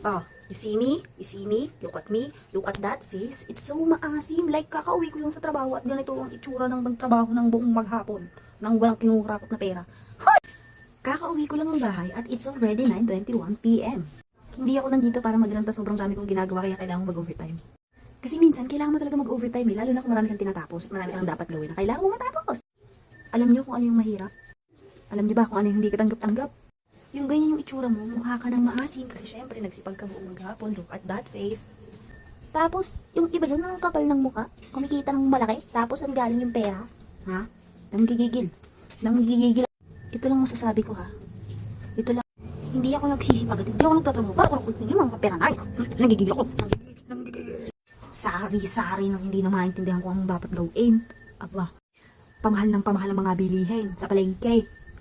Oh, you see me? You see me? Look at me? Look at that face? It's so maasim. Like, kakauwi ko lang sa trabaho at ganito ang itsura ng magtrabaho ng buong maghapon nang walang kinurakot na pera. Hoy! Kakauwi ko lang ang bahay at it's already 9.21pm. Hindi ako nandito para maglanta sobrang dami kong ginagawa kaya kailangan mag-overtime. Kasi minsan, kailangan mo talaga mag-overtime eh, lalo na kung marami kang tinatapos at marami kang dapat gawin na kailangan mo matapos. Alam niyo kung ano yung mahirap? Alam niyo ba kung ano yung hindi ka tanggap-tanggap? Yung ganyan yung itsura mo, mukha ka ng maasim kasi syempre nagsipag ka buong maghapon, look at that face. Tapos, yung iba dyan, ang kapal ng mukha, kumikita ng malaki, tapos ang galing yung pera. Ha? Nanggigigil. Nanggigigil. Ito lang masasabi ko ha. Ito lang. Hindi ako nagsisipag hindi ako nagtatrabaho para kurukot yung mga pera na. Ay, Nagigigil ako. Nanggigigil. Sari-sari nang hindi na maintindihan ko ang dapat gawin. Aba, pamahal ng pamahal ang mga bilihin sa palengke.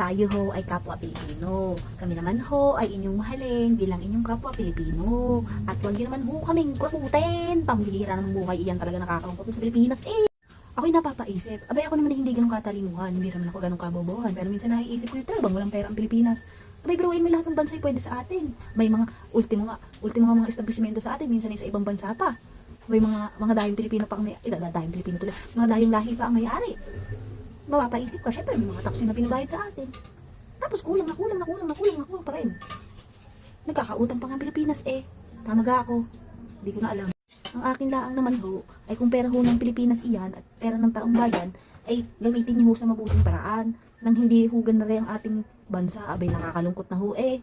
Tayo ho ay kapwa Pilipino. Kami naman ho ay inyong mahalin bilang inyong kapwa Pilipino. At huwag niyo naman ho kaming kurakutin. Pambihira ng buhay iyan talaga nakakalungkot sa Pilipinas eh. Ako'y napapaisip. Abay ako naman hindi ganun katalinuhan. Hindi naman ako ganun kabobohan. Pero minsan naiisip ko yung talagang walang pera ang Pilipinas. Abay biruin mo lahat ng bansa ay pwede sa atin. May mga ultimo nga, ultimo nga mga establishmento sa atin. Minsan ay sa ibang bansa pa. May mga mga dahing Pilipino pa ang may, eh, dahing Pilipino tuloy. Mga dahing lahi pa ang may-ari. Mapapaisip ka, syempre may mga taxi na pinabayad sa atin. Tapos kulang na kulang na kulang na kulang na kulang pa rin. Nagkakautang pa nga Pilipinas eh. Tama ga ako. Hindi ko na alam. Ang akin laang naman ho, ay kung pera ho ng Pilipinas iyan at pera ng taong bayan, ay gamitin niyo ho sa mabuting paraan. Nang hindi hugan na rin ang ating bansa, abay nakakalungkot na ho eh.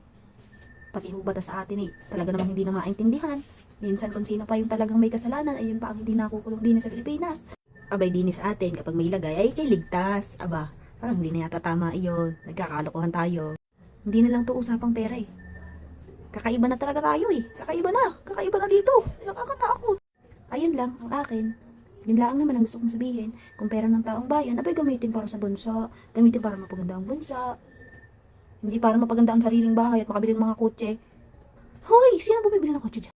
Pati ho bata sa atin eh, talaga namang hindi na maintindihan. Minsan kung sino pa yung talagang may kasalanan, ayun pa ang hindi nakukulong din sa Pilipinas. Abay din sa atin, kapag may lagay, ay kay ligtas. Aba, parang hindi na yata tama iyon. Nagkakalokohan tayo. Hindi na lang to usapang pera eh. Kakaiba na talaga tayo eh. Kakaiba na. Kakaiba na dito. Nakakatakot. Ayun lang, ang akin. Yun lang naman ang gusto kong sabihin. Kung pera ng taong bayan, abay gamitin para sa bansa. Gamitin para mapaganda ang bansa. Hindi para mapaganda ang sariling bahay at makabili ng mga kotse. Hoy! Sino bumibili ng kotse dyan?